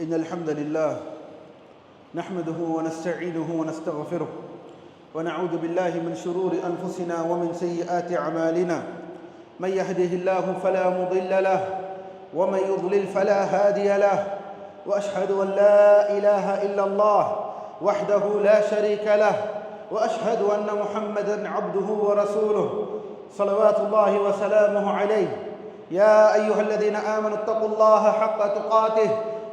إن الحمد لله نحمده ونستعينه ونستغفره ونعوذ بالله من شرور أنفسنا ومن سيئات أعمالنا. من يهده الله فلا مضل له ومن يضلل فلا هادي له. وأشهد أن لا إله إلا الله وحده لا شريك له. وأشهد أن محمدا عبده ورسوله صلوات الله وسلامه عليه. يا أيها الذين آمنوا اتقوا الله حق تقاته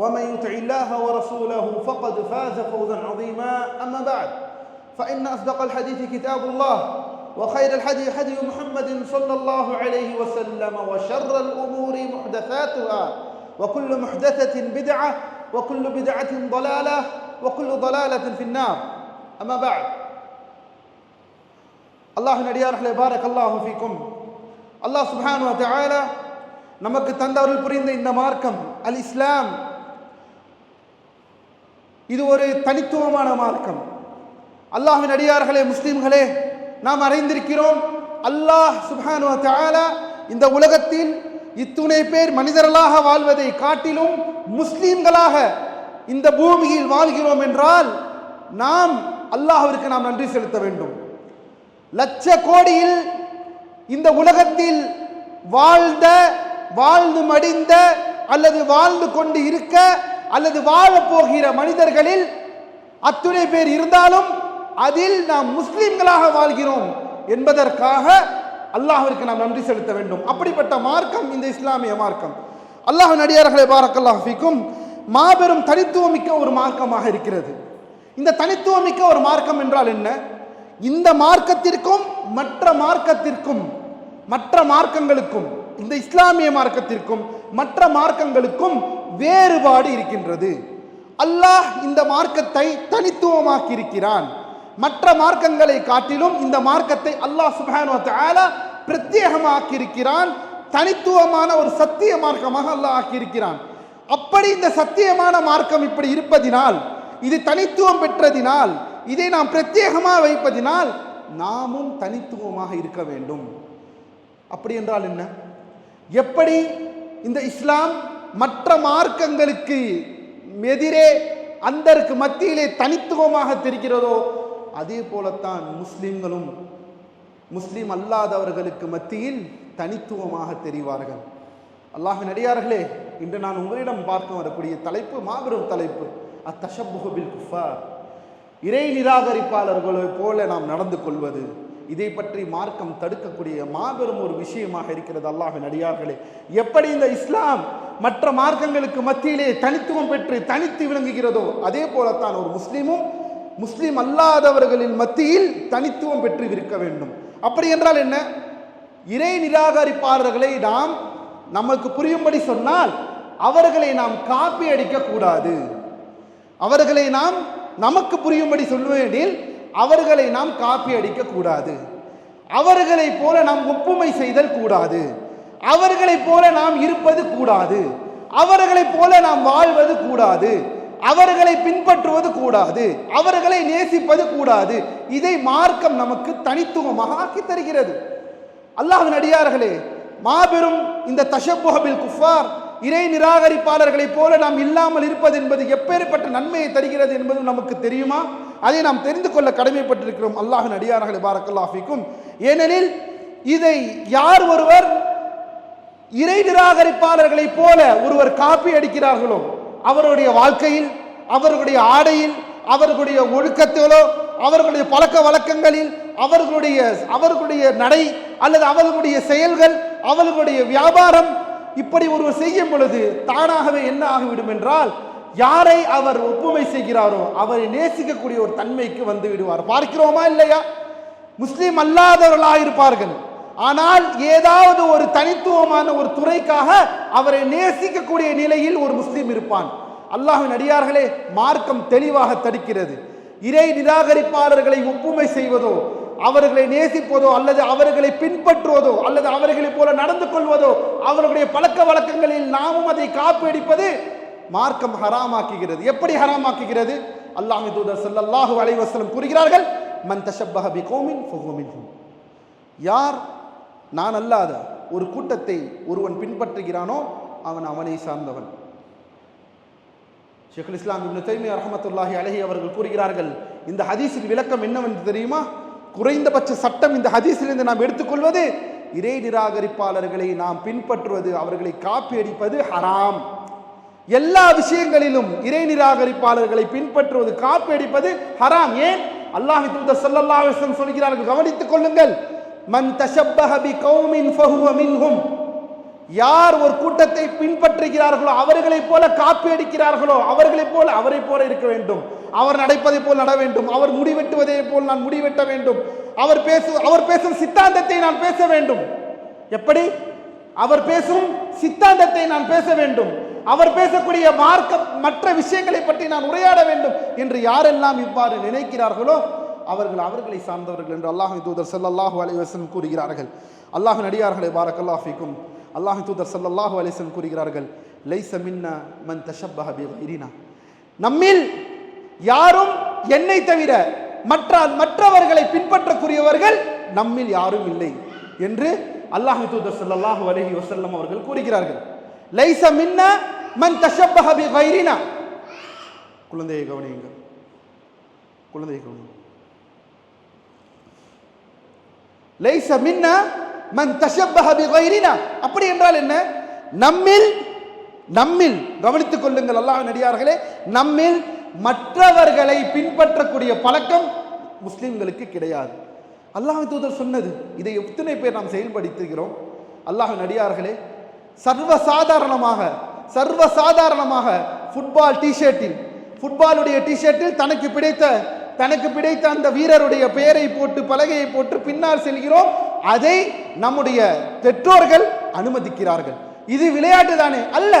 ومن يطع الله ورسوله فقد فاز فوزا عظيما أما بعد فإن أصدق الحديث كتاب الله وخير الحديث حديث محمد صلى الله عليه وسلم وشر الأمور محدثاتها وكل محدثة بدعة وكل بدعة ضلالة وكل ضلالة في النار أما بعد அல்லாஹ் நடிகார்களே Barack அல்லாஹு ஃபீக்கும் அல்லாஹ் சுப்ஹானு வ தஆலா நமக்கு தந்தருள் புரிந்த இந்த மார்க்கம் அல் இஸ்லாம் இது ஒரு தனித்துவமான மார்க்கம். அல்லாஹ்வின் அடியார்களே முஸ்லீம்களே நாம் அறிந்திருக்கிறோம் அல்லாஹ் சுப்ஹானு இந்த உலகத்தில் இத்துணை பேர் மனிதர்களாக வாழ்வதை காட்டிலும் முஸ்லீம்களாக இந்த பூமியில் வாழ்கிறோம் என்றால் நாம் அல்லாஹிற்கு நாம் நன்றி செலுத்த வேண்டும். லட்ச கோடியில் இந்த உலகத்தில் வாழ்ந்த வாழ்ந்து மடிந்த அல்லது வாழ்ந்து கொண்டு இருக்க அல்லது வாழப்போகிற மனிதர்களில் அத்துணை பேர் இருந்தாலும் அதில் நாம் முஸ்லிம்களாக வாழ்கிறோம் என்பதற்காக அல்லாஹிற்கு நாம் நன்றி செலுத்த வேண்டும். அப்படிப்பட்ட மார்க்கம் இந்த இஸ்லாமிய மார்க்கம். அல்லாஹ் நடிகார்களை பாரக்கல்லாஹிக்கும் மாபெரும் தனித்துவமிக்க ஒரு மார்க்கமாக இருக்கிறது. இந்த தனித்துவமிக்க ஒரு மார்க்கம் என்றால் என்ன? இந்த மார்க்கத்திற்கும் மற்ற மார்க்கத்திற்கும் மற்ற மார்க்கங்களுக்கும் இந்த இஸ்லாமிய மார்க்கத்திற்கும் மற்ற மார்க்கங்களுக்கும் வேறுபாடு இருக்கின்றது. அல்லாஹ் இந்த மார்க்கத்தை தனித்துவமாக்கி இருக்கிறான் மற்ற மார்க்கங்களை காட்டிலும் இந்த மார்க்கத்தை அல்லாஹ் சுபானு பிரத்யேகமாக்கி இருக்கிறான் தனித்துவமான ஒரு சத்திய மார்க்கமாக அல்லாஹ் ஆக்கியிருக்கிறான். அப்படி இந்த சத்தியமான மார்க்கம் இப்படி இருப்பதினால் இது தனித்துவம் பெற்றதினால் இதை நாம் பிரத்யேகமாக வைப்பதினால் நாமும் தனித்துவமாக இருக்க வேண்டும். அப்படி என்றால் என்ன? எப்படி இந்த இஸ்லாம் மற்ற மார்க்கங்களுக்கு எதிரே அந்தருக்கு மத்தியிலே தனித்துவமாக தெரிகிறதோ அதே போலத்தான் முஸ்லிம்களும் முஸ்லீம் அல்லாதவர்களுக்கு மத்தியில் தனித்துவமாக தெரிவார்கள். அல்லாஹ் நடிகார்களே இன்று நான் உங்களிடம் பார்க்க வரக்கூடிய தலைப்பு மாபெரும் தலைப்பு அத்தஷப்புபில் குஃபார். இறை நிராகரிப்பாளர்களைப் போல நாம் நடந்து கொள்வது. இதை பற்றி மார்க்கம் தடுக்கக்கூடிய மாபெரும் ஒரு விஷயமாக இருக்கிறது அல்லாஹின் அடியார்களே. எப்படி இந்த இஸ்லாம் மற்ற மார்க்கங்களுக்கு மத்தியிலே தனித்துவம் பெற்று தனித்து விளங்குகிறதோ அதே போலத்தான் ஒரு முஸ்லீமும் முஸ்லீம் அல்லாதவர்களின் மத்தியில் தனித்துவம் பெற்று இருக்க வேண்டும். அப்படி என்றால் என்ன? இறை நிராகரிப்பாளர்களை நாம் நமக்கு புரியும்படி சொன்னால் அவர்களை நாம் காப்பி அடிக்க கூடாது அவர்களை நாம் நமக்கு புரியும்படி சொல்லுவேனில் அவர்களை நாம் காப்பி அடிக்க கூடாது. அவர்களைப் போல நாம் ஒப்புமை செய்தல் கூடாது. அவர்களைப் போல நாம் இருப்பது கூடாது. அவர்களைப் போல நாம் வாழ்வது கூடாது. அவர்களை பின்பற்றுவது கூடாது. அவர்களை நேசிப்பது கூடாது. இதை மார்க்கம் நமக்கு தனித்துவமாக ஆக்கி தருகிறது. அல்லாஹ் நடிகார்களே மாபெரும் இந்த தஷப்புஹபில் குஃபார் இறை நிராகரிப்பாளர்களைப் போல நாம் இல்லாமல் இருப்பது என்பது எப்பேற்பட்ட நன்மையை தருகிறது என்பதும் நமக்கு தெரியுமா? அதை நாம் தெரிந்து கொள்ள கடமைப்பட்டிருக்கிறோம். அல்லாஹின் அடியார்களை பாரக்கல்லாஃபிக்கும் ஏனெனில் இதை யார் ஒருவர் இறை நிராகரிப்பாளர்களைப் போல ஒருவர் காப்பி அடிக்கிறார்களோ அவருடைய வாழ்க்கையில் அவர்களுடைய ஆடையில் அவர்களுடைய ஒழுக்கத்திலோ அவர்களுடைய பழக்க வழக்கங்களில் அவர்களுடைய அவர்களுடைய நடை அல்லது அவர்களுடைய செயல்கள் அவர்களுடைய வியாபாரம் இப்படி ஒருவர் செய்யும் பொழுது தானாகவே என்ன ஆகிவிடும் என்றால் யாரை அவர் ஒப்புமை செய்கிறாரோ அவரை நேசிக்கக்கூடிய ஒரு தன்மைக்கு வந்து விடுவார். பார்க்கிறோமா இல்லையா? முஸ்லீம் அல்லாதவர்களாக இருப்பார்கள். ஆனால் ஏதாவது ஒரு தனித்துவமான ஒரு துறைக்காக அவரை நேசிக்கக்கூடிய நிலையில் ஒரு முஸ்லீம் இருப்பான். அல்லாஹின் அடியார்களே மார்க்கம் தெளிவாக தடுக்கிறது. இறை நிராகரிப்பாளர்களை ஒப்புமை செய்வதோ அவர்களை நேசிப்பதோ அல்லது அவர்களை பின்பற்றுவதோ அல்லது அவர்களைப் போல நடந்து கொள்வதோ அவர்களுடைய பழக்க வழக்கங்களில் நாமும் அதை காப்பீடிப்பது மார்க்கம் ஹராமாக்குகிறது. எப்படி ஹராமாக்குகிறது? அல்லாஹ் தூதர் ஸல்லல்லாஹு அலைஹி கூறுகிறார்கள் மன் தஷப்பஹ பிகௌமின் ஃபஹுவ மின்ஹும். யார் நான் அல்லாத ஒரு கூட்டத்தை ஒருவன் பின்பற்றுகிறானோ அவன் அவனை சார்ந்தவன். ஷேகுல் இஸ்லாம் இப்னு தைமி ரஹமத்துல்லாஹி அலைஹி அவர்கள் கூறுகிறார்கள் இந்த ஹதீஸின் விளக்கம் என்னவென்று தெரியுமா? குறைந்தபட்ச சட்டம் இந்த ஹதீஸிலிருந்து நாம் எடுத்துக்கொள்வது இறை நிராகரிப்பாளர்களை நாம் பின்பற்றுவது அவர்களை காப்பி அடிப்பது ஹராம். எல்லா விஷயங்களிலும் இறை நிராகரிப்பாளர்களை பின்பற்றுவது காப்பி அடிப்பது ஹராம். ஏன்? அல்லாஹ் தூதர் சொல்கிறார்கள் கவனித்துக் கொள்ளுங்கள். மன் தஷப்பஹ பிகௌமின் ஃபஹுவ மின்ஹும். யார் ஒரு கூட்டத்தை பின்பற்றுகிறார்களோ அவர்களைப் போல காப்பி அடிக்கிறார்களோ அவர்களைப் போல அவரைப் போல இருக்க வேண்டும். அவர் நடப்பதை போல் நட வேண்டும். அவர் முடிவெட்டுவதை போல் நான் முடிவெட்ட வேண்டும். அவர் பேசு அவர் பேசும் சித்தாந்தத்தை நான் பேச வேண்டும். எப்படி? அவர் பேசும் சித்தாந்தத்தை நான் பேச வேண்டும். அவர் பேசக்கூடிய மார்க்க மற்ற விஷயங்களை பற்றி நான் உரையாட வேண்டும் என்று யாரெல்லாம் இவ்வாறு நினைக்கிறார்களோ அவர்கள் அவர்களை சார்ந்தவர்கள் என்று அல்லாஹ் தூதர் ஸல்லல்லாஹு அலைஹி கூறுகிறார்கள். அல்லாஹின் அடியார்களை பாரக்கல்லாஃபிக்கும் அல்லாஹின் தூதர் ஸல்லல்லாஹு அலைஹி கூறுகிறார்கள் லைச மின்ன மன் தஷப்பஹ பிகைரினா நம்மில் யாரும் என்னை தவிர மற்ற மற்றவர்களை பின்பற்றக்கூடியவர்கள் நம்மில் யாரும் இல்லை என்று அல்லாஹ் தூதர் ஸல்லல்லாஹு அலஹி வசல்லம் அவர்கள் கூறுகிறார்கள். லைச மின்ன மன் தஷப்பஹ பிகைரினா. குழந்தையை கவனியுங்கள். குழந்தையை கவனியுங்கள். லைச மின்ன மன் தஷப்பஹ பிகைரினா. அப்படி என்றால் என்ன? நம்மில் நம்மில் கவனித்துக் கொள்ளுங்கள் அல்லாஹ் நடிகார்களே நம்மில் மற்றவர்களை பின்பற்றக்கூடிய பழக்கம் முஸ்லிம்களுக்கு கிடையாது. அல்லாஹ் தூதர் சொன்னது இதை எத்தனை பேர் நாம் செயல்படுத்துகிறோம்? அல்லாஹ் நடிகார்களே சர்வ சாதாரணமாக சர்வ சாதாரணமாக ஃபுட்பால் டிஷர்ட்டில் ஃபுட்பாலுடைய டிஷர்ட்டில் தனக்கு பிடித்த தனக்கு பிடித்த அந்த வீரருடைய பெயரை போட்டு பலகையை போட்டு பின்னால் செல்கிறோம். அதை நம்முடைய பெற்றோர்கள் அனுமதிக்கிறார்கள். இது விளையாட்டு தானே அல்ல.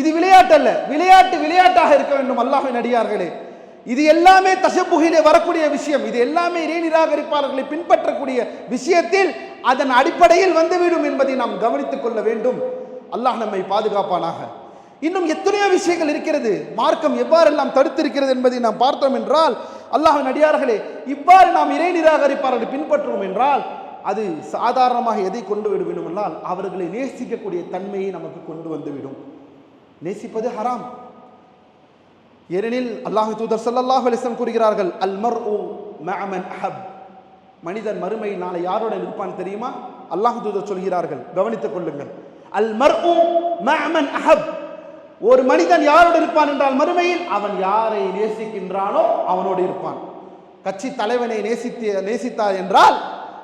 இது விளையாட்டு அல்ல விளையாட்டு விளையாட்டாக இருக்க வேண்டும் அல்லாஹின் அடியார்களே. இது எல்லாமே தசப்புகிலே வரக்கூடிய விஷயம். இது எல்லாமே இறை நிராகரிப்பாளர்களை பின்பற்றக்கூடிய விஷயத்தில் அதன் அடிப்படையில் வந்துவிடும் என்பதை நாம் கவனித்துக் கொள்ள வேண்டும். அல்லாஹ் நம்மை பாதுகாப்பானாக. இன்னும் எத்தனையோ விஷயங்கள் இருக்கிறது. மார்க்கம் எவ்வாறெல்லாம் தடுத்திருக்கிறது என்பதை நாம் பார்த்தோம் என்றால் அல்லாஹின் அடியார்களே இவ்வாறு நாம் இறை நிராகரிப்பாளர்களை பின்பற்றுவோம் என்றால் அது சாதாரணமாக எதை கொண்டு விடும் என்றால் அவர்களை நேசிக்கக்கூடிய தன்மையை நமக்கு கொண்டு வந்துவிடும். நேசிப்பது ஹராம். ஏனெனில் அல்லாஹு தூதர் சல்லாஹ் அலிசம் கூறுகிறார்கள் அல் ஊ மேமன் அஹப். மனிதன் மறுமை நாளை யாரோட இருப்பான் தெரியுமா? அல்லாஹு தூதர் சொல்கிறார்கள் கவனித்துக் கொள்ளுங்கள். அல் ஊ மேமன் அஹப். ஒரு மனிதன் யாரோடு இருப்பான் என்றால் மறுமையில் அவன் யாரை நேசிக்கின்றானோ அவனோடு இருப்பான். கட்சி தலைவனை நேசித்து நேசித்தார் என்றால்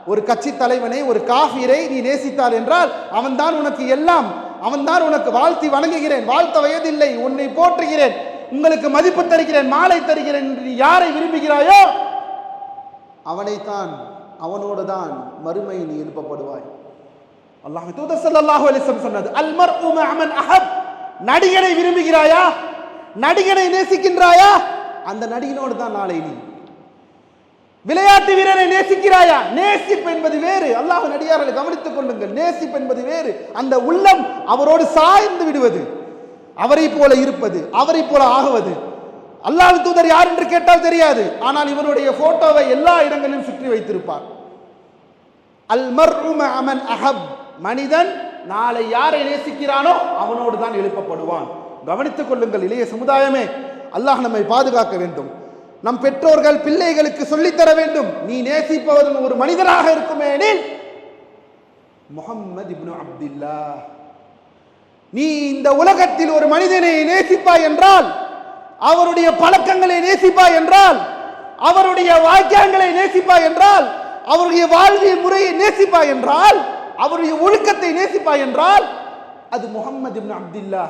ஒரு கட்சி தலைவனை ஒரு காஃபிரை நீ நேசித்தார் என்றால் அவன்தான் உனக்கு எல்லாம் அவன்தான் உனக்கு வாழ்த்தி வணங்குகிறேன் வாழ்த்த வயதில்லை உன்னை போற்றுகிறேன் உங்களுக்கு மதிப்பு தருகிறேன் மாலை தருகிறேன் என்று யாரை விரும்புகிறாயோ அவனைத்தான் அவனோடு தான் மறுமை நீ எழுப்பப்படுவாய். அல்லாஹ் தூதர் சல்லாஹு அலிசம் சொன்னது அல்மர் மர்உ அமன் அஹப். நடிகனை விரும்புகிறாயா? நடிகனை நேசிக்கின்றாயா? அந்த நடிகனோடு தான் நாளை நீ விளையாட்டு வீரரை நேசிக்கிறாயா? நேசிப்பு என்பது வேறு. அல்லாஹ் நடிகார்களை கவனித்துக் கொள்ளுங்கள். நேசிப்பு என்பது வேறு. அந்த உள்ளம் அவரோடு சாய்ந்து விடுவது அவரை போல இருப்பது அவரை போல ஆகுவது. அல்லாஹ் தூதர் யார் என்று கேட்டால் தெரியாது. ஆனால் இவருடைய போட்டோவை எல்லா இடங்களிலும் சுற்றி வைத்திருப்பார். அல்மர் அமன் அஹப். மனிதன் நாளை யாரை நேசிக்கிறானோ அவனோடு தான் எழுப்பப்படுவான். கவனித்துக் கொள்ளுங்கள் இளைய சமுதாயமே. அல்லாஹ் நம்மை பாதுகாக்க வேண்டும். நம் பெற்றோர்கள் பிள்ளைகளுக்கு சொல்லித்தர வேண்டும். நீ நேசிப்பவன் ஒரு மனிதராக இருக்குமேனில் முகம்மது இப்னு அப்துல்லா நீ இந்த உலகத்தில் ஒரு மனிதனை நேசிப்பாய் என்றால் அவருடைய பழக்கங்களை நேசிப்பாய் என்றால் அவருடைய வாக்கியங்களை நேசிப்பாய் என்றால் அவருடைய வாழ்வியல் முறையை நேசிப்பாய் என்றால் அவருடைய ஒழுக்கத்தை நேசிப்பாய் என்றால் அது முகம்மது இப்னு அப்துல்லா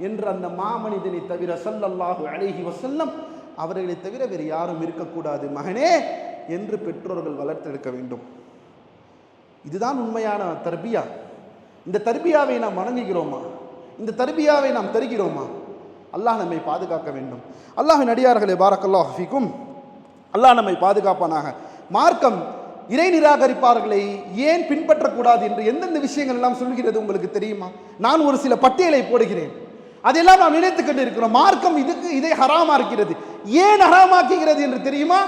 என்ற அந்த மாமனிதனை தவிர சல்லல்லாஹு அலைஹி வசல்லம் அவர்களை தவிர வேறு யாரும் இருக்கக்கூடாது. மகனே என்று பெற்றோர்கள் வளர்த்தெடுக்க வேண்டும். இதுதான் உண்மையான தர்பியா. இந்த தர்பியாவை நாம் வணங்குகிறோமா? இந்த தர்பியாவை நாம் தருகிறோமா? அல்லாஹ் நம்மை பாதுகாக்க வேண்டும். அல்லாஹின் அடியார்களே பாரக்கல்லா ஹஃபிக்கும் அல்லாஹ் நம்மை பாதுகாப்பானாக. மார்க்கம் இறை நிராகரிப்பார்களை ஏன் பின்பற்றக்கூடாது என்று எந்தெந்த விஷயங்கள் எல்லாம் சொல்கிறது உங்களுக்கு தெரியுமா? நான் ஒரு சில பட்டியலை போடுகிறேன். அதெல்லாம் நாம் நினைத்துக் கொண்டு இருக்கிறோம் மார்க்கம் இதுக்கு இதை ஹராமா இருக்கிறது ஏன் ஹராமாக்குகிறது என்று தெரியுமா?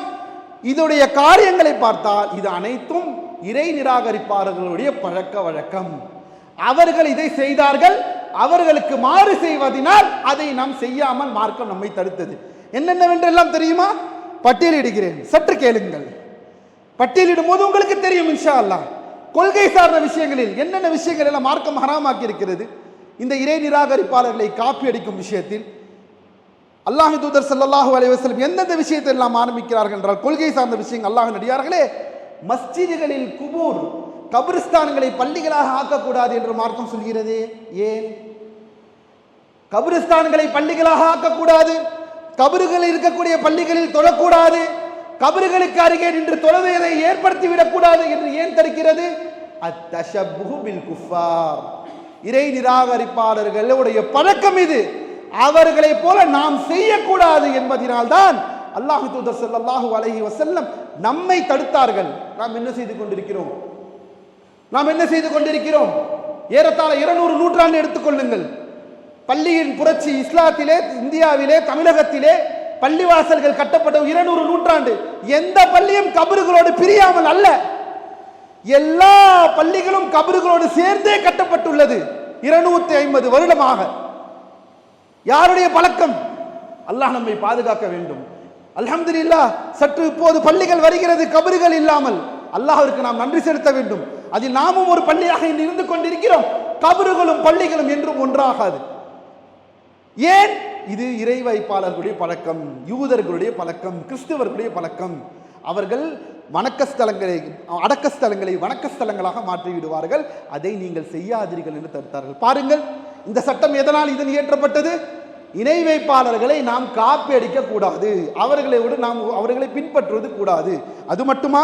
இதோடைய காரியங்களை பார்த்தால் இது அனைத்தும் இறை நிராகரிப்பாளர்களுடைய பழக்க வழக்கம். அவர்கள் இதை செய்தார்கள் அவர்களுக்கு மாறு செய்வதனால் அதை நாம் செய்யாமல் மார்க்கம் நம்மை தடுத்தது. என்னென்னவென்றெல்லாம் தெரியுமா? பட்டியலிடுகிறேன். சற்று கேளுங்கள். பட்டியலிடும் போது உங்களுக்கு தெரியும் இன்ஷா அல்லாஹ். கொள்கை சார்ந்த விஷயங்களில் என்னென்ன விஷயங்கள் எல்லாம் மார்க்கம் ஹராமாக்கி இருக்கிறது இந்த இறை நிராகரிப்பாளர்களை காப்பி அடிக்கும் விஷயத்தில் அல்லாஹ் தூதர் சல்லாஹு அலைஹி எந்தெந்த விஷயத்தை எல்லாம் ஆரம்பிக்கிறார்கள் என்றால் கொள்கை சார்ந்த விஷயங்கள் அல்லாஹ் நடிகார்களே மஸ்ஜிதுகளில் குபூர் கபிரிஸ்தான்களை பள்ளிகளாக ஆக்கக்கூடாது என்று மார்க்கம் சொல்கிறது. ஏன்? கபிரிஸ்தான்களை பள்ளிகளாக ஆக்கக்கூடாது கபறுகளில் இருக்கக்கூடிய பள்ளிகளில் தொழக்கூடாது கபறுகளுக்கு அருகே நின்று தொழுவதை ஏற்படுத்தி விடக்கூடாது என்று ஏன் தடுக்கிறது? அத்தஷப்புஹு குஃபார். இறை நிராகரிப்பாளர்களுடைய பழக்கம் இது. அவர்களைப் போல நாம் செய்யக்கூடாது என்பதனால்தான் அல்லாஹு தூதர் அல்லாஹு அலஹி வசல்லம் நம்மை தடுத்தார்கள். நாம் என்ன செய்து கொண்டிருக்கிறோம்? நாம் என்ன செய்து கொண்டிருக்கிறோம்? ஏறத்தாழ இருநூறு நூற்றாண்டு எடுத்துக்கொள்ளுங்கள் பள்ளியின் புரட்சி இஸ்லாத்திலே இந்தியாவிலே தமிழகத்திலே பள்ளிவாசல்கள் கட்டப்பட்ட இருநூறு நூற்றாண்டு. எந்த பள்ளியும் கபறுகளோடு பிரியாமல் அல்ல. எல்லா பள்ளிகளும் கபறுகளோடு சேர்ந்தே கட்டப்பட்டுள்ளது. இருநூத்தி ஐம்பது வருடமாக. யாருடைய பழக்கம்? அல்லாஹ் நம்மை பாதுகாக்க வேண்டும். அல்ஹம்துலில்லாஹ் சற்று இப்போது பள்ளிகள் வருகிறது கபறுகள் இல்லாமல். அல்லாஹிற்கு நாம் நன்றி செலுத்த வேண்டும். அதில் நாமும் ஒரு பள்ளியாக இருந்து கொண்டிருக்கிறோம். கபறுகளும் பள்ளிகளும் என்றும் ஒன்றாகாது. ஏன்? இது இறைவைப்பாளர்களுடைய பழக்கம் யூதர்களுடைய பழக்கம் கிறிஸ்தவர்களுடைய பழக்கம். அவர்கள் வணக்க ஸ்தலங்களை அடக்க ஸ்தலங்களை வணக்க ஸ்தலங்களாக மாற்றி விடுவார்கள் அதை நீங்கள் செய்யாதீர்கள் என்று தடுத்தார்கள். பாருங்கள் இந்த சட்டம் எதனால் இதன் இயற்றப்பட்டது? இணை வைப்பாளர்களை நாம் காப்பி அடிக்க கூடாது. அவர்களை விட நாம் அவர்களை பின்பற்றுவது கூடாது. அது மட்டுமா?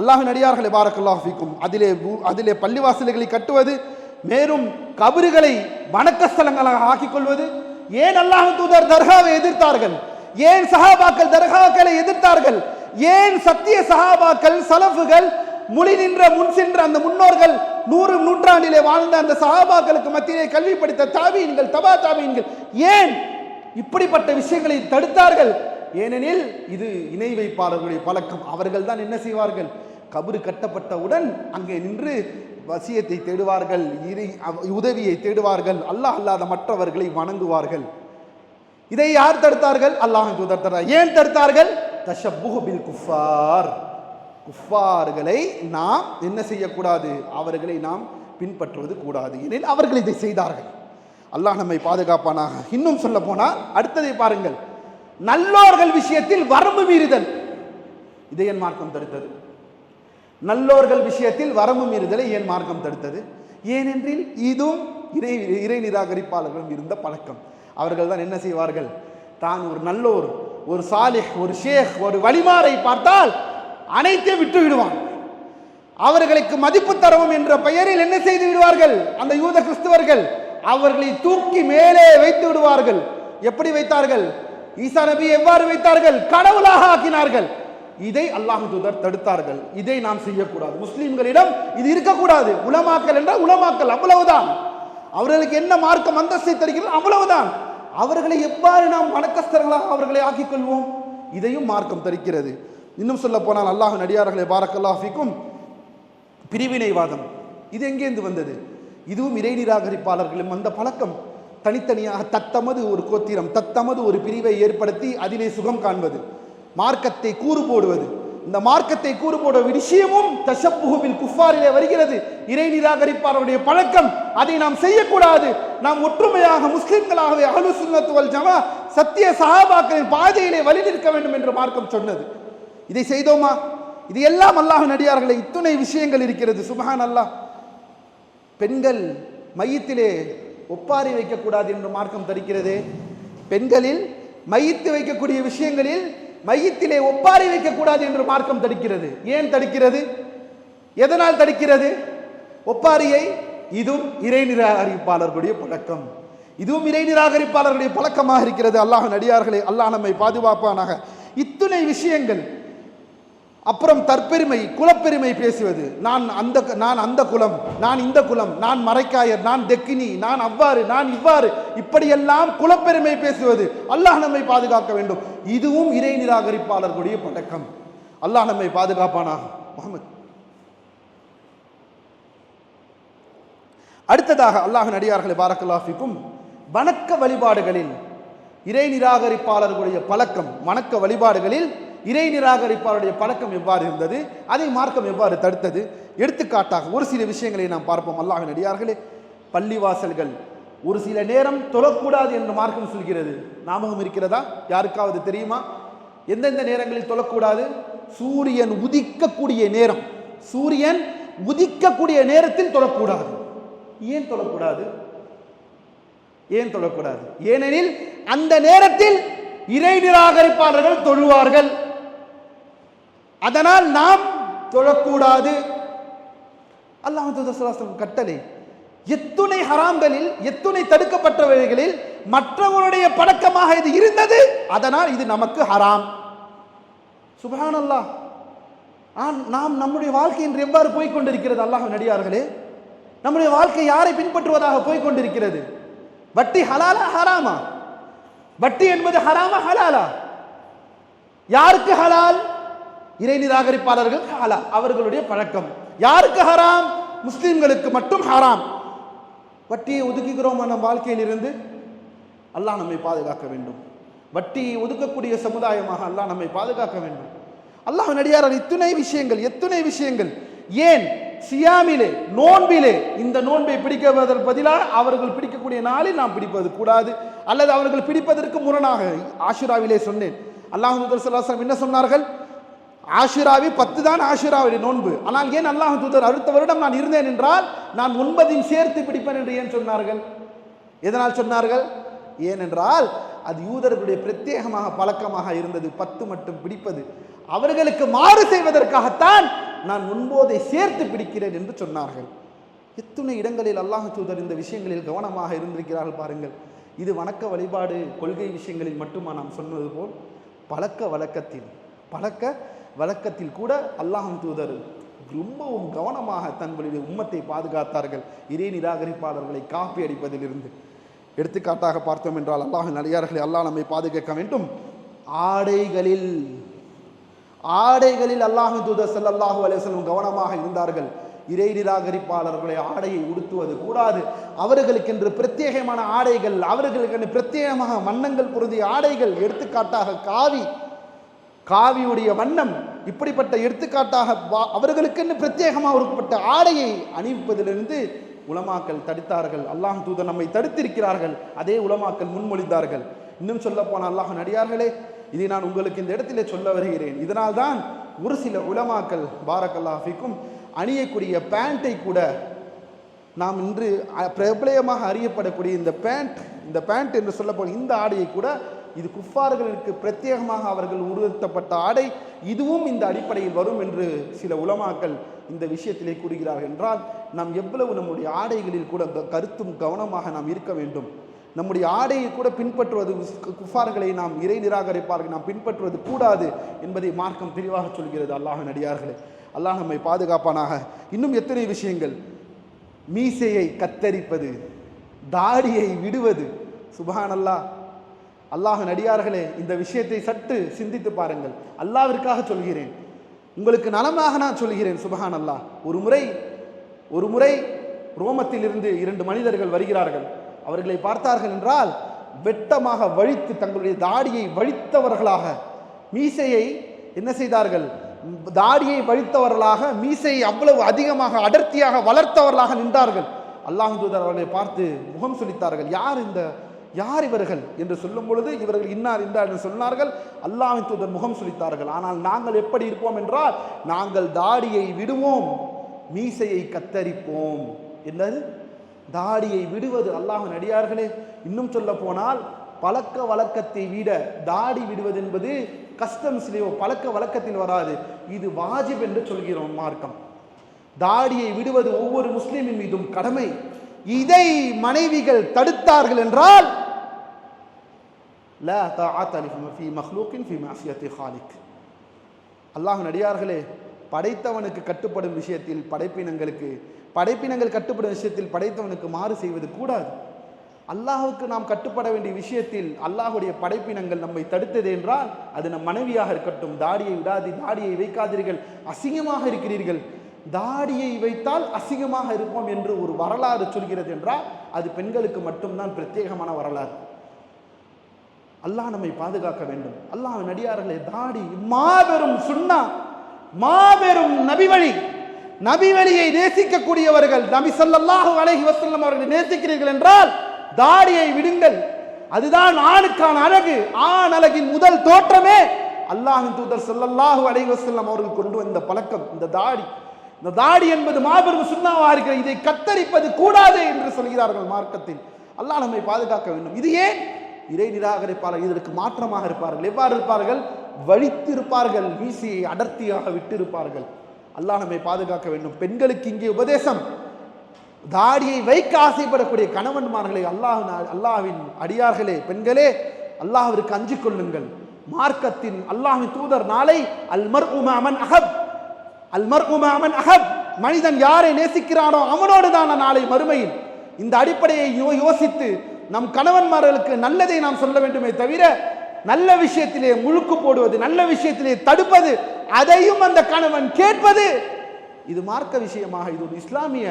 அல்லாஹ் நடிகார்களை பாரக்கல்லாஃபிக்கும் அதிலே அதிலே பள்ளிவாசல்களை கட்டுவது மேலும் கபறுகளை வணக்க ஸ்தலங்களாக ஆக்கிக் கொள்வது ஏன் அல்லாஹ் தூதர் தர்காவை எதிர்த்தார்கள்? ஏன் சஹாபாக்கள் தர்காக்களை எதிர்த்தார்கள்? ஏன் சத்திய சகாபாக்கள் சலஃபுகள் முழி நின்ற முன் சென்ற அந்த முன்னோர்கள் நூறு நூற்றாண்டிலே வாழ்ந்த அந்த சகாபாக்களுக்கு மத்தியிலே கல்வி படித்த தாபீன்கள் தபா தாபீன்கள் ஏன் இப்படிப்பட்ட விஷயங்களை தடுத்தார்கள்? ஏனெனில் இது இணை வைப்பாளர்களுடைய பழக்கம். அவர்கள் தான் என்ன செய்வார்கள்? கபரு கட்டப்பட்டவுடன் அங்கே நின்று வசியத்தை தேடுவார்கள் இறை அவ- உதவியை தேடுவார்கள் அல்லாஹ் அல்லாத மற்றவர்களை வணங்குவார்கள். இதை யார் தடுத்தார்கள்? அல்லாஹ் தூதர் தடுத்தார் ஏன் தடுத்தார்கள்? தஷப்புஹு பில் குஃபார். குஃபார்களை நாம் என்ன செய்யக்கூடாது? அவர்களை நாம் பின்பற்றுவது கூடாது. எனில் அவர்கள் இதை செய்தார்கள். அல்லாஹ் நம்மை பாதுகாப்பானாக. இன்னும் சொல்ல போனால் அடுத்ததை பாருங்கள். நல்லோர்கள் விஷயத்தில் வரம்பு மீறுதல். இதை என் மார்க்கம் தடுத்தது. நல்லோர்கள் விஷயத்தில் வரம்பு மீறுதலை ஏன் மார்க்கம் தடுத்தது. ஏனென்றில் இதுவும் இறை இறை நிராகரிப்பாளர்களும் இருந்த பழக்கம். அவர்கள் தான் என்ன செய்வார்கள்? தான் ஒரு நல்லோர் ஒரு சாலிஹ் ஒரு ஷேக் ஒரு வழிமாறை பார்த்தால் அனைத்தையும் விட்டு விடுவான் அவர்களுக்கு மதிப்பு தரவும் என்ற பெயரில் என்ன செய்து விடுவார்கள்? அந்த யூத கிறிஸ்தவர்கள் அவர்களை தூக்கி மேலே வைத்து விடுவார்கள். எப்படி வைத்தார்கள்? ஈசா நபி எவ்வாறு வைத்தார்கள்? கடவுளாக ஆக்கினார்கள். இதை அல்லாஹ் தூதர் தடுத்தார்கள். இதை நாம் செய்யக்கூடாது. முஸ்லீம்களிடம் இது இருக்கக்கூடாது. உலமாக்கல் என்றால் உலமாக்கல் அவ்வளவுதான். அவர்களுக்கு என்ன மார்க்கம் அந்தஸ்தை தருகிறது அவ்வளவுதான். அவர்களை எவ்வாறு நாம் வணக்கஸ்தர்களாக அவர்களை ஆக்கிக் கொள்வோம் இதையும் மார்க்கம் தரிக்கிறது. இன்னும் சொல்ல போனால் அல்லாஹ் நடிகார்களை பாரக்கல்லாஃபிக்கும் பிரிவினைவாதம். இது எங்கேருந்து வந்தது? இதுவும் இறை நிராகரிப்பாளர்களும் அந்த பழக்கம். தனித்தனியாக தத்தமது ஒரு கோத்திரம் தத்தமது ஒரு பிரிவை ஏற்படுத்தி அதிலே சுகம் காண்பது. மார்க்கத்தை கூறு போடுவது. இந்த மார்க்கத்தை கூறுபோட விஷயமும் தஷப்புகுவில் குஃபாரிலே வருகிறது. இறை நிராகரிப்பாளருடைய பழக்கம். அதை நாம் செய்யக்கூடாது. நாம் ஒற்றுமையாக முஸ்லிம்களாகவே அகலு சுன்னத்துவல் ஜமா சத்திய சகாபாக்களின் பாதையிலே வழி நிற்க வேண்டும் என்று மார்க்கம் சொன்னது. இதை செய்தோமா? இது எல்லாம் அல்லாஹ் நடிகார்களை இத்துணை விஷயங்கள் இருக்கிறது. சுபஹான் அல்லாஹ் பெண்கள் மையத்திலே ஒப்பாரி வைக்கக்கூடாது என்று மார்க்கம் தடுக்கிறதே பெண்களில் மையத்து வைக்கக்கூடிய விஷயங்களில் மையத்திலே ஒப்பாரி வைக்கக்கூடாது என்று மார்க்கம் தடுக்கிறது. ஏன் தடுக்கிறது? எதனால் தடுக்கிறது? ஒப்பாரியை இதுவும் இறை நிராகரிப்பாளர்களுடைய பழக்கம். இதுவும் இறை நிராகரிப்பாளர்களுடைய பழக்கமாக இருக்கிறது. அல்லாஹ் நடிகார்களே அல்லாஹ் நம்மை பாதுகாப்பானாக. இத்துணை விஷயங்கள் அப்புறம் தற்பெருமை குலப்பெருமை பேசுவது. நான் அந்த நான் அந்த குலம் நான் இந்த குலம் நான் மறைக்காயர் நான் தெக்கினி நான் அவ்வாறு நான் இவ்வாறு. இப்படியெல்லாம் குலப்பெருமை பேசுவது. அல்லாஹ் நம்மை பாதுகாக்க வேண்டும். இதுவும் இறை நிராகரிப்பாளர்களுடைய பழக்கம். அல்லாஹ் நம்மை பாதுகாப்பானா முகமது. அடுத்ததாக அல்லாஹ் நடிகார்களை பாரக்கல்லாஃபிக்கும் வணக்க வழிபாடுகளில் இறை நிராகரிப்பாளர்களுடைய பழக்கம் வணக்க வழிபாடுகளில் இறை நிராகரிப்பாளருடைய பழக்கம் எவ்வாறு இருந்தது? அதை மார்க்கம் எவ்வாறு தடுத்தது? எடுத்துக்காட்டாக ஒரு சில விஷயங்களை நாம் பார்ப்போம். அல்லாஹ் நடிகார்களே பள்ளிவாசல்கள் ஒரு சில நேரம் தொழக்கூடாது என்று மார்க்கம் சொல்கிறது. ஞாபகம் இருக்கிறதா? யாருக்காவது தெரியுமா? எந்தெந்த நேரங்களில் தொழக்கூடாது? சூரியன் உதிக்கக்கூடிய நேரம். சூரியன் உதிக்கக்கூடிய நேரத்தில் தொழக்கூடாது. ஏன் தொழக்கூடாது? ஏன் தொழக்கூடாது? ஏனெனில் அந்த நேரத்தில் இறை நிராகரிப்பாளர்கள் தொழுவார்கள். அதனால் நாம் தொழக்கூடாது. அல்லாஹ் கட்டளை எத்துணை ஹராம்களில் எத்துணை தடுக்கப்பட்டவைகளில் மற்றவருடைய பழக்கமாக இது இருந்தது அதனால் இது நமக்கு ஹராம். சுபஹான் அல்லாஹ் நாம் நம்முடைய வாழ்க்கை இன்று எவ்வாறு போய்கொண்டிருக்கிறது அல்லாஹ் நடிகார்களே? நம்முடைய வாழ்க்கை யாரை பின்பற்றுவதாக போய்கொண்டிருக்கிறது வட்டி ஹலாலா ஹராமா? வட்டி என்பது ஹராமா ஹலாலா? யாருக்கு ஹலால்? இறை நிராகரிப்பாளர்கள் ஹலா அவர்களுடைய பழக்கம். யாருக்கு ஹராம்? முஸ்லீம்களுக்கு மட்டும் ஹராம். வட்டியை ஒதுக்குகிறோம் நம் வாழ்க்கையிலிருந்து அல்லாஹ் நம்மை பாதுகாக்க வேண்டும். வட்டியை ஒதுக்கக்கூடிய சமுதாயமாக அல்லாஹ் நம்மை பாதுகாக்க வேண்டும். அல்லாஹ் நடிகார் இத்துணை விஷயங்கள் எத்துணை விஷயங்கள். ஏன்? சியாமிலே நோன்பிலே. இந்த நோன்பை பிடிக்கவதற்கு பதிலாக அவர்கள் பிடிக்கக்கூடிய நாளில் நாம் பிடிப்பது கூடாது. அல்லது அவர்கள் பிடிப்பதற்கு முரணாக ஆஷுராவிலே சொன்னேன். அல்லாஹ் தூதர் என்ன சொன்னார்கள்? ஆஷிராவி பத்து தான் ஆஷிராவுடைய நோன்பு. ஆனால் ஏன் அல்லாஹ் தூதர் அடுத்த வருடம் நான் இருந்தேன் என்றால் நான் ஒன்பதையும் சேர்த்து பிடிப்பேன் என்று ஏன் சொன்னார்கள்? எதனால் சொன்னார்கள்? ஏனென்றால் அது யூதர்களுடைய பிரத்யேகமாக பழக்கமாக இருந்தது பத்து மட்டும் பிடிப்பது. அவர்களுக்கு மாறு செய்வதற்காகத்தான் நான் ஒன்பதை சேர்த்து பிடிக்கிறேன் என்று சொன்னார்கள். எத்துணை இடங்களில் அல்லாஹ் தூதர் இந்த விஷயங்களில் கவனமாக இருந்திருக்கிறார்கள் பாருங்கள். இது வணக்க வழிபாடு கொள்கை விஷயங்களில் மட்டுமா நாம் சொன்னது போல் பழக்க வழக்கத்தில் பழக்க வழக்கத்தில் கூட அல்லாஹும் தூதர் ரொம்பவும் கவனமாக தங்களுடைய உம்மத்தை பாதுகாத்தார்கள். இறை நிராகரிப்பாளர்களை காப்பி அடிப்பதிலிருந்து. எடுத்துக்காட்டாக பார்த்தோம் என்றால் அல்லாஹ் நடிகார்களை அல்லாஹ் நம்மை பாதுகாக்க வேண்டும். ஆடைகளில் ஆடைகளில் அல்லாஹு தூதர் சல்லாஹூ அலேசலும் கவனமாக இருந்தார்கள். இறை நிராகரிப்பாளர்களை ஆடையை உடுத்துவது கூடாது. அவர்களுக்கென்று பிரத்யேகமான ஆடைகள் அவர்களுக்கென்று பிரத்யேகமாக வண்ணங்கள் பொருந்திய ஆடைகள் எடுத்துக்காட்டாக காவி காவியுடைய வண்ணம் இப்படிப்பட்ட எடுத்துக்காட்டாக அவர்களுக்கென்று பிரத்யேகமாக ஒருப்பட்ட ஆடையை அணிவிப்பதிலிருந்து உலமாக்கல் தடுத்தார்கள். அல்லாஹ் தூதர் நம்மை தடுத்திருக்கிறார்கள். அதே உலமாக்கல் முன்மொழிந்தார்கள். இன்னும் சொல்ல போன அல்லாஹ் நடிகார்களே இதை நான் உங்களுக்கு இந்த இடத்திலே சொல்ல வருகிறேன். இதனால் தான் ஒரு சில உலமாக்கல் பாரக்கல்லாஃபிக்கும் அணியக்கூடிய பேண்ட்டை கூட நாம் இன்று பிரபலயமாக அறியப்படக்கூடிய இந்த பேண்ட் இந்த பேண்ட் என்று சொல்லப்போன இந்த ஆடையை கூட இது குஃபார்களுக்கு பிரத்யேகமாக அவர்கள் உருவத்தப்பட்ட ஆடை. இதுவும் இந்த அடிப்படையில் வரும் என்று சில உலமாக்கள் இந்த விஷயத்திலே கூறுகிறார்கள் என்றால் நாம் எவ்வளவு நம்முடைய ஆடைகளில் கூட கருத்தும் கவனமாக நாம் இருக்க வேண்டும். நம்முடைய ஆடையை கூட பின்பற்றுவது குஃபார்களை நாம் இறை நிராகரிப்பார்கள் நாம் பின்பற்றுவது கூடாது என்பதை மார்க்கம் தெளிவாக சொல்கிறது அல்லாஹ் நடிகார்களே அல்லாஹ் நம்மை பாதுகாப்பானாக. இன்னும் எத்தனை விஷயங்கள்? மீசையை கத்தரிப்பது தாடியை விடுவது. சுபஹான் அல்லாஹ் நடிகார்களே இந்த விஷயத்தை சற்று சிந்தித்து பாருங்கள். அல்லாவிற்காக சொல்கிறேன். உங்களுக்கு நலமாக நான் சொல்கிறேன் சுபஹான் அல்லாஹ் ஒரு முறை ஒரு முறை ரோமத்திலிருந்து இரண்டு மனிதர்கள் வருகிறார்கள். அவர்களை பார்த்தார்கள் என்றால் வெட்டமாக வழித்து தங்களுடைய தாடியை வழித்தவர்களாக மீசையை என்ன செய்தார்கள்? தாடியை வழித்தவர்களாக மீசையை அவ்வளவு அதிகமாக அடர்த்தியாக வளர்த்தவர்களாக நின்றார்கள். அல்லாஹ் தூதர் அவர்களை பார்த்து முகம் சொல்லித்தார்கள் யார் இந்த யார் இவர்கள் என்று சொல்லும் பொழுது இவர்கள் இன்னார் இன்னார் என்று சொன்னார்கள். அல்லாவின் தூதர் முகம் சுழித்தார்கள் ஆனால் நாங்கள் எப்படி இருப்போம் என்றால் நாங்கள் தாடியை விடுவோம் மீசையை கத்தரிப்போம் என்னது தாடியை விடுவது அல்லாஹ் அடியார்களே. இன்னும் சொல்ல போனால் பழக்க வழக்கத்தை விட தாடி விடுவது என்பது கஸ்டம்ஸ்லேயோ பழக்க வழக்கத்தில் வராது. இது வாஜிப் என்று சொல்கிறோம் மார்க்கம். தாடியை விடுவது ஒவ்வொரு முஸ்லீமின் மீதும் கடமை. இதை மனைவிகள் தடுத்தார்கள் என்றால் லா தாஅத்த லிஃபி- ஃபீ மக்லூக்கின் ஃபீ மஅசியத்தி ஹாலிக் அல்லாஹ் நடிகார்களே படைத்தவனுக்கு கட்டுப்படும் விஷயத்தில் படைப்பினங்களுக்கு படைப்பினங்கள் கட்டுப்படும் விஷயத்தில் படைத்தவனுக்கு மாறு செய்வது கூடாது. அல்லாஹுக்கு நாம் கட்டுப்பட வேண்டிய விஷயத்தில் அல்லாஹுடைய படைப்பினங்கள் நம்மை தடுத்தது என்றால் அது நம் மனைவியாக இருக்கட்டும் தாடியை விடாது தாடியை வைக்காதீர்கள் அசிங்கமாக இருக்கிறீர்கள். தாடியை வைத்தால் அசிங்கமாக இருப்போம் என்று ஒரு வரலாறு சொல்கிறது என்றால் அது பெண்களுக்கு மட்டும்தான் பிரத்யேகமான வரலாறு. அல்லாஹ் நம்மை பாதுகாக்க வேண்டும். அல்லாஹ் நடிகார்களே தாடி மாபெரும் சுண்ணா மாபெரும் நபி வழி நபி வழியை நேசிக்கக்கூடியவர்கள் நபி ஸல்லல்லாஹு அலஹி வசல்லம் அவர்களை நேசிக்கிறீர்கள் என்றால் தாடியை விடுங்கள். அதுதான் ஆணுக்கான அழகு. ஆண் அழகின் முதல் தோற்றமே அல்லாஹின் தூதர் ஸல்லல்லாஹு அலஹி வசல்லம் அவர்கள் கொண்டு வந்த பழக்கம். இந்த தாடி இந்த தாடி என்பது மாபெரும் சுண்ணாவாக இருக்கிறது. இதை கத்தரிப்பது கூடாது என்று சொல்கிறார்கள் மார்க்கத்தில். அல்லாஹ் நம்மை பாதுகாக்க வேண்டும். இது ஏன்? இறை நிராகரிப்பார்கள் இதற்கு மாற்றமாக இருப்பார்கள். எவ்வாறு இருப்பார்கள்? வழித்திருப்பார்கள் வீசியை அடர்த்தியாக விட்டிருப்பார்கள். அல்லாஹ் நம்மை பாதுகாக்க வேண்டும். பெண்களுக்கு இங்கே உபதேசம். தாடியை வைக்க ஆசைப்படக்கூடிய கணவன்மார்களை அல்லாஹ் அல்லாஹ்வின் அடியார்களே பெண்களே அல்லாஹ்விற்கு அஞ்சு கொள்ளுங்கள். மார்க்கத்தின் அல்லாஹின் தூதர் நாளை அல்மர் உமாமன் மஅமன் அஹப். அல்மர் மர்உ அஹப். மனிதன் யாரை நேசிக்கிறானோ அவனோடு தான் நாளை மறுமையில். இந்த அடிப்படையை யோ- யோசித்து நம் கணவன்மார்களுக்கு நல்லதை நாம் சொல்ல வேண்டுமே தவிர நல்ல விஷயத்திலே முழுக்கு போடுவது நல்ல விஷயத்திலே தடுப்பது அதையும் அந்த கணவன் கேட்பது இது மார்க்க விஷயமாக இது ஒரு இஸ்லாமிய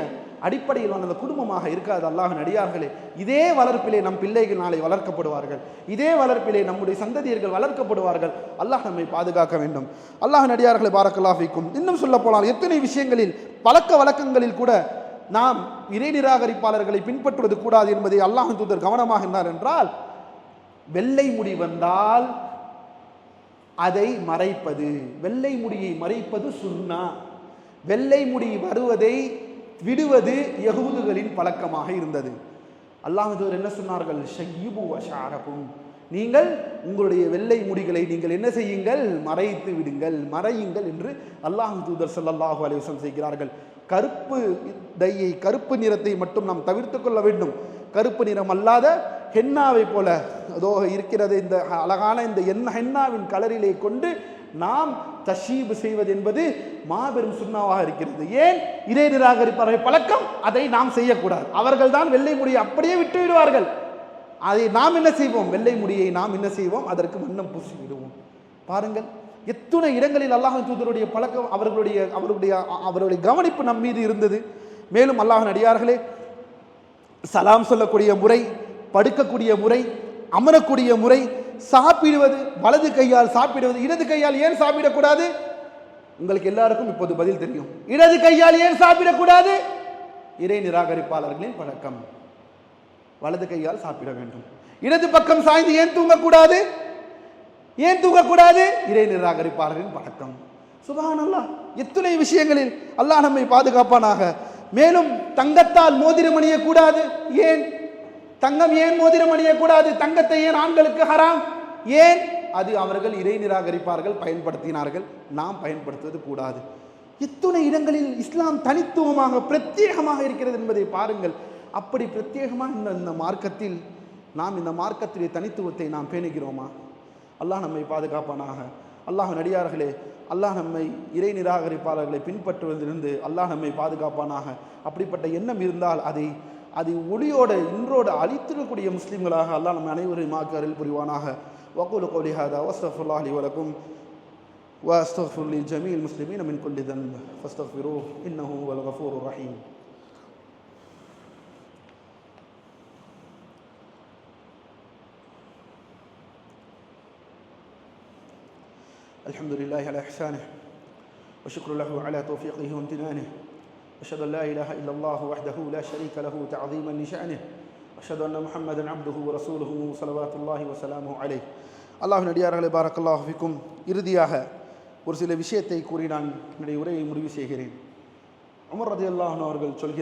அடிப்படையில் வந்த குடும்பமாக இருக்காது அல்லாஹ் நடிகார்களே இதே வளர்ப்பிலே நம் பிள்ளைகள் நாளை வளர்க்கப்படுவார்கள். இதே வளர்ப்பிலே நம்முடைய சந்ததியர்கள் வளர்க்கப்படுவார்கள். அல்லாஹ் நம்மை பாதுகாக்க வேண்டும். அல்லாஹ் நடிகார்களை பாரக்கல்லாஃபிக்கும் இன்னும் சொல்ல போனால் எத்தனை விஷயங்களில் பழக்க வழக்கங்களில் கூட நாம் இறை நிராகரிப்பாளர்களை பின்பற்றுவது கூடாது என்பதை அல்லாஹ் தூதர் கவனமாக இருந்தார் என்றால் வெள்ளை முடி வந்தால் அதை மறைப்பது. வெள்ளை முடியை மறைப்பது சுண்ணா வெள்ளை முடி வருவதை விடுவது யகுதுகளின் பழக்கமாக இருந்தது. அல்லாஹூர் என்ன சொன்னார்கள்? ஷய்யிபு வஷாரகும் நீங்கள் உங்களுடைய வெள்ளை முடிகளை நீங்கள் என்ன செய்யுங்கள்? மறைத்து விடுங்கள். மறையுங்கள் என்று அல்லாஹ் தூதர் சல்லாஹூ அலிவசம் செய்கிறார்கள். கருப்பு தையை கருப்பு நிறத்தை மட்டும் நாம் தவிர்த்து கொள்ள வேண்டும். கருப்பு நிறம் அல்லாத ஹென்னாவை போல அதோ இருக்கிறது இந்த அழகான இந்த எண்ண ஹென்னாவின் கலரிலே கொண்டு நாம் தஷீபு செய்வது என்பது மாபெரும் சுண்ணாவாக இருக்கிறது. ஏன்? இதை நிராகரிப்பார்கள் பழக்கம் அதை நாம் செய்யக்கூடாது. அவர்கள் தான் வெள்ளை முடியை அப்படியே விட்டு விடுவார்கள். அதை நாம் என்ன செய்வோம்? வெள்ளை முடியை நாம் என்ன செய்வோம்? அதற்கு வண்ணம் பூசி விடுவோம் பாருங்கள். எத்தனை இடங்களில் அல்லாஹன் தூதருடைய பழக்கம் அவர்களுடைய அவருடைய அவருடைய கவனிப்பு நம் மீது இருந்தது. மேலும் அல்லாஹன் அடியார்களே சலாம் சொல்லக்கூடிய முறை படுக்கக்கூடிய முறை அமரக்கூடிய முறை சாப்பிடுவது வலது கையால் சாப்பிடுவது இடது கையால் ஏன் சாப்பிடக்கூடாது? உங்களுக்கு எல்லாருக்கும் இப்போது பதில் தெரியும். இடது கையால் ஏன் சாப்பிடக்கூடாது? இறை நிராகரிப்பாளர்களின் பழக்கம். வலது கையால் சாப்பிட வேண்டும். இடது பக்கம் சாய்ந்து ஏன் தூங்கக்கூடாது? ஏன் தூங்கக்கூடாது? இறை நிராகரிப்பாளரின் பழக்கம். சுபஹானல்லாஹ் எத்தனை விஷயங்களில் அல்லாஹ் நம்மை பாதுகாப்பானாக. மேலும் தங்கத்தால் மோதிரம் அணியக்கூடாது. ஏன்? தங்கம் ஏன் மோதிரம் அணியக்கூடாது? தங்கத்தை ஏன் ஆண்களுக்கு ஹராம்? ஏன்? அது அவர்கள் இறை நிராகரிப்பார்கள் பயன்படுத்தினார்கள். நாம் பயன்படுத்துவது கூடாது. இத்துணை இடங்களில் இஸ்லாம் தனித்துவமாக பிரத்யேகமாக இருக்கிறது என்பதை பாருங்கள். அப்படி பிரத்யேகமாக இந்த இந்த மார்க்கத்தில் நாம் இந்த மார்க்கத்திலே தனித்துவத்தை நாம் பேணுகிறோமா? அல்லாஹ் நம்மை பாதுகாப்பானாக அல்லாஹ் நடிகார்களே அல்லாஹ் நம்மை இறை நிராகரிப்பாளர்களை பின்பற்றுவதிலிருந்து அல்லாஹ் நம்மை பாதுகாப்பானாக அப்படிப்பட்ட எண்ணம் இருந்தால் அதை அதை ஒளியோட இன்றோடு அழித்திடக்கூடிய முஸ்லீம்களாக அல்லாஹ் நம்ம அனைவரையும் மாக்கு அருள் புரிவானாக வக்கூலு கௌலி ஹாதா வஸ்தஃபுல்லாஹ் லி வலக்கும் واستغفر لجميع المسلمين من كل ذنب فاستغفروه انه هو الغفور الرحيم الحمد لله على إحسانه وشكر له على توفيقه وامتنانه. أشهد أن لا إله إلا الله وحده لا شريك له تعظيما لشأنه. أشهد أن محمدا عبده ورسوله صلوات الله وسلامه عليه. الله نديار على بارك الله فيكم إرضياها ورسل بشيتي كورينا نري وري مري سيهرين عمر رضي الله عنه أرجل شل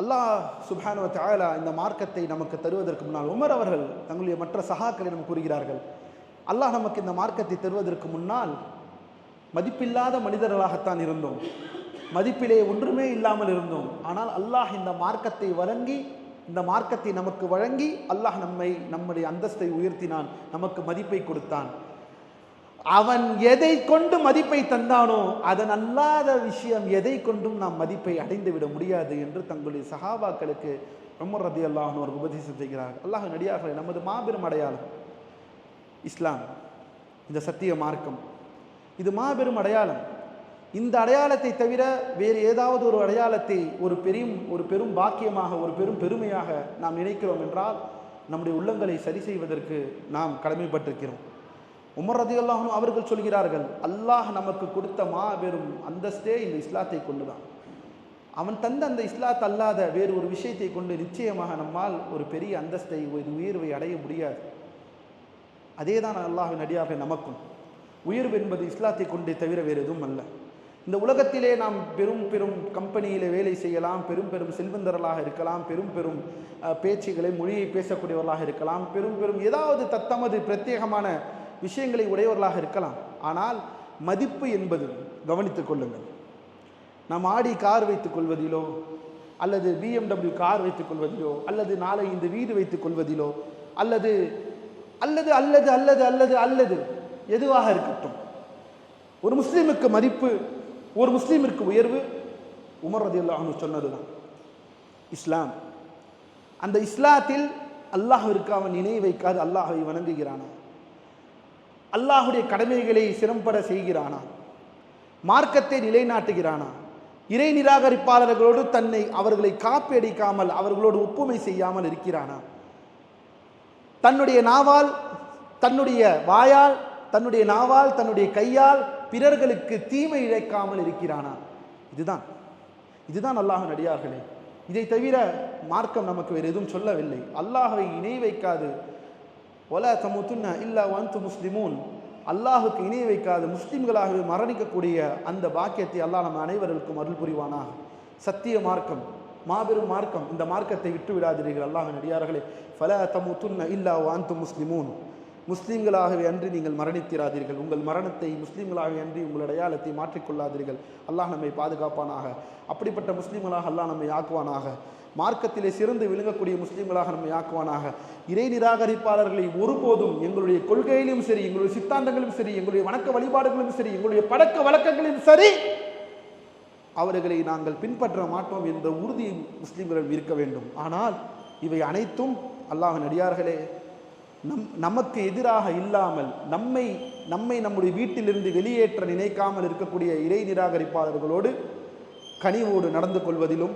الله سبحانه وتعالى إن ماركتي نمك تروي درك منال عمر أرجل تقولي مترة سهاك لنا مكوري அல்லாஹ் நமக்கு இந்த மார்க்கத்தை தருவதற்கு முன்னால் மதிப்பில்லாத மனிதர்களாகத்தான் இருந்தோம். மதிப்பிலே ஒன்றுமே இல்லாமல் இருந்தோம். ஆனால் அல்லாஹ் இந்த மார்க்கத்தை வழங்கி இந்த மார்க்கத்தை நமக்கு வழங்கி அல்லாஹ் நம்மை நம்முடைய அந்தஸ்தை உயர்த்தினான் நமக்கு மதிப்பை கொடுத்தான். அவன் எதை கொண்டு மதிப்பை தந்தானோ அதன் அல்லாத விஷயம் எதை கொண்டும் நாம் மதிப்பை அடைந்து விட முடியாது என்று தங்களுடைய சகாபாக்களுக்கு ரொம்ப ரதி அல்லாஹன் ஒரு உபதேசம் செய்கிறார். அல்லாஹ் நடிகார்களை நமது மாபெரும் அடையாளம். இஸ்லாம் இந்த சத்திய மார்க்கம். இது மாபெரும் அடையாளம். இந்த அடையாளத்தை தவிர வேறு ஏதாவது ஒரு அடையாளத்தை ஒரு பெரும் ஒரு பெரும் பாக்கியமாக ஒரு பெரும் பெருமையாக நாம் நினைக்கிறோம் என்றால் நம்முடைய உள்ளங்களை சரி செய்வதற்கு நாம் கடமைப்பட்டிருக்கிறோம். உமர் ரதியுல்லாஹனும் அவர்கள் சொல்கிறார்கள் அல்லாஹ் நமக்கு கொடுத்த மாபெரும் அந்தஸ்தே இந்த இஸ்லாத்தை கொண்டுதான். அவன் தந்த அந்த இஸ்லாத் அல்லாத வேறு ஒரு விஷயத்தை கொண்டு நிச்சயமாக நம்மால் ஒரு பெரிய அந்தஸ்தை ஒரு உயர்வை அடைய முடியாது. அதே தான் அல்லாஹின் அடியாக நமக்கும். உயர்வு என்பது இஸ்லாத்தை கொண்டே தவிர வேறு எதுவும் அல்ல. இந்த உலகத்திலே நாம் பெரும் பெரும் கம்பெனியில் வேலை செய்யலாம் பெரும் பெரும் செல்வந்தர்களாக இருக்கலாம் பெரும் பெரும் பேச்சுகளை மொழியை பேசக்கூடியவர்களாக இருக்கலாம் பெரும் பெரும் ஏதாவது தத்தமது பிரத்யேகமான விஷயங்களை உடையவர்களாக இருக்கலாம். ஆனால் மதிப்பு என்பது கவனித்துக் கொள்ளுங்கள். நாம் ஆடி கார் வைத்துக் கொள்வதிலோ அல்லது பிஎம்டபிள்யூ கார் வைத்துக் கொள்வதிலோ அல்லது நாளை இந்த வீடு வைத்துக் கொள்வதிலோ அல்லது அல்லது அல்லது அல்லது அல்லது அல்லது எதுவாக இருக்கட்டும். ஒரு முஸ்லீமுக்கு மதிப்பு ஒரு முஸ்லீமிற்கு உயர்வு உமர் ரதி அல்லாஹ் சொன்னதுதான். இஸ்லாம். அந்த இஸ்லாத்தில் அல்லாஹிற்கு அவன் இணை வைக்காது அல்லாஹை வணங்குகிறானா? அல்லாஹுடைய கடமைகளை சிரம்பட செய்கிறானா? மார்க்கத்தை நிலைநாட்டுகிறானா? இறை நிராகரிப்பாளர்களோடு தன்னை அவர்களை காப்பியடிக்காமல் அவர்களோடு ஒப்புமை செய்யாமல் இருக்கிறானா? தன்னுடைய நாவால் தன்னுடைய வாயால் தன்னுடைய நாவால் தன்னுடைய கையால் பிறர்களுக்கு தீமை இழைக்காமல் இருக்கிறானா? இதுதான். இதுதான் அல்லாஹ் நடிகார்களே. இதை தவிர மார்க்கம் நமக்கு வேறு எதுவும் சொல்லவில்லை. அல்லாஹை இணை வைக்காது. ஒல தமுத்துன்ன இல்லா வந்து முஸ்லிமூன். அல்லாஹுக்கு இணை வைக்காது. முஸ்லிம்களாகவே மரணிக்கக்கூடிய அந்த பாக்கியத்தை அல்லாஹ் நம்ம அனைவருக்கும் அருள் புரிவானாக. சத்திய மார்க்கம். மாபெரும் மார்க்கம். இந்த மார்க்கத்தை விட்டு விடாதீர்கள். அல்லாஹ் நடிகார்களே ஃபல தமுத்துன்ன இல்லா வாந்து முஸ்லிமூன். முஸ்லீம்களாகவே அன்றி நீங்கள் மரணித்திராதீர்கள். உங்கள் மரணத்தை முஸ்லீம்களாகவே அன்றி உங்கள் அடையாளத்தை மாற்றிக்கொள்ளாதீர்கள். அல்லாஹ் நம்மை பாதுகாப்பானாக. அப்படிப்பட்ட முஸ்லீம்களாக அல்லாஹ் நம்மை ஆக்குவானாக. மார்க்கத்திலே சிறந்து விளங்கக்கூடிய முஸ்லீம்களாக நம்மை ஆக்குவானாக. இறை நிராகரிப்பாளர்களை ஒருபோதும் எங்களுடைய கொள்கையிலும் சரி எங்களுடைய சித்தாந்தங்களும் சரி எங்களுடைய வணக்க வழிபாடுகளும் சரி எங்களுடைய பழக்க வழக்கங்களிலும் சரி அவர்களை நாங்கள் பின்பற்ற மாட்டோம் என்ற உறுதி முஸ்லீம்கள் இருக்க வேண்டும். ஆனால் இவை அனைத்தும் அல்லாஹ் நடிகார்களே நம் நமக்கு எதிராக இல்லாமல் நம்மை நம்மை நம்முடைய வீட்டிலிருந்து வெளியேற்ற நினைக்காமல் இருக்கக்கூடிய இறை நிராகரிப்பாளர்களோடு கனிவோடு நடந்து கொள்வதிலும்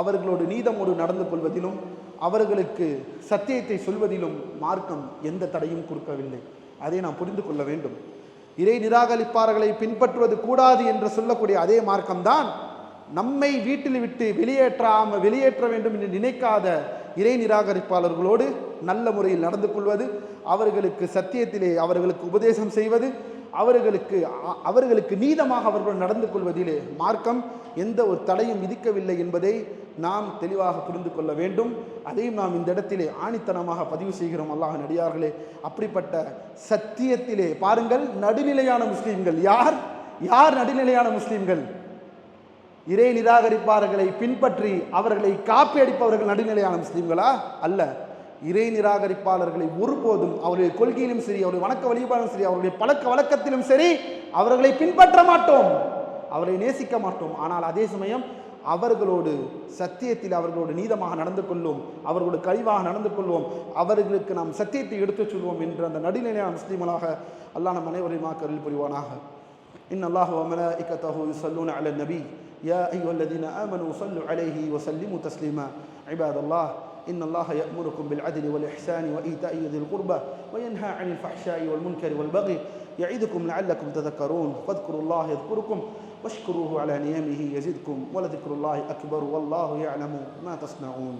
அவர்களோடு நீதமோடு நடந்து கொள்வதிலும் அவர்களுக்கு சத்தியத்தை சொல்வதிலும் மார்க்கம் எந்த தடையும் கொடுக்கவில்லை. அதை நாம் புரிந்து கொள்ள வேண்டும். இறை நிராகரிப்பாளர்களை பின்பற்றுவது கூடாது என்று சொல்லக்கூடிய அதே மார்க்கம்தான் நம்மை வீட்டில் விட்டு வெளியேற்றாம வெளியேற்ற வேண்டும் என்று நினைக்காத இறை நிராகரிப்பாளர்களோடு நல்ல முறையில் நடந்து கொள்வது அவர்களுக்கு சத்தியத்திலே அவர்களுக்கு உபதேசம் செய்வது அவர்களுக்கு அவர்களுக்கு நீதமாக அவர்கள் நடந்து கொள்வதிலே மார்க்கம் எந்த ஒரு தடையும் விதிக்கவில்லை என்பதை நாம் தெளிவாக புரிந்து கொள்ள வேண்டும். அதையும் நாம் இந்த இடத்திலே ஆணித்தனமாக பதிவு செய்கிறோம். அல்லாஹ் நடிகார்களே அப்படிப்பட்ட சத்தியத்திலே பாருங்கள் நடுநிலையான முஸ்லீம்கள் யார்? யார் நடுநிலையான முஸ்லீம்கள்? இறை நிராகரிப்பாளர்களை பின்பற்றி அவர்களை காப்பி அடிப்பவர்கள் நடுநிலையான முஸ்லீம்களா? அல்ல. இறை நிராகரிப்பாளர்களை ஒருபோதும் அவருடைய கொள்கையிலும் சரி அவருடைய வணக்க வழிபாடும் சரி அவருடைய பழக்க வழக்கத்திலும் சரி அவர்களை பின்பற்ற மாட்டோம். அவரை நேசிக்க மாட்டோம். ஆனால் அதே சமயம் அவர்களோடு சத்தியத்தில் அவர்களோடு நீதமாக நடந்து கொள்வோம் அவர்களோடு கழிவாக நடந்து கொள்வோம் அவர்களுக்கு நாம் சத்தியத்தை எடுத்துச் சொல்வோம் என்ற அந்த நடுநிலையான முஸ்லீம்களாக அல்லாஹ் நம் அனைவரையும் அருள் புரிவானாக إن الله وملائكته يصلون على النبي يا أيها الذين آمنوا صلوا عليه وسلموا تسليما عباد الله إن الله يأمركم بالعدل والإحسان وإيتاء ذي القربى وينهى عن الفحشاء والمنكر والبغي يعظكم لعلكم تذكرون فاذكروا الله يذكركم واشكروه على نعمه يزدكم ولذكر الله أكبر والله يعلم ما تصنعون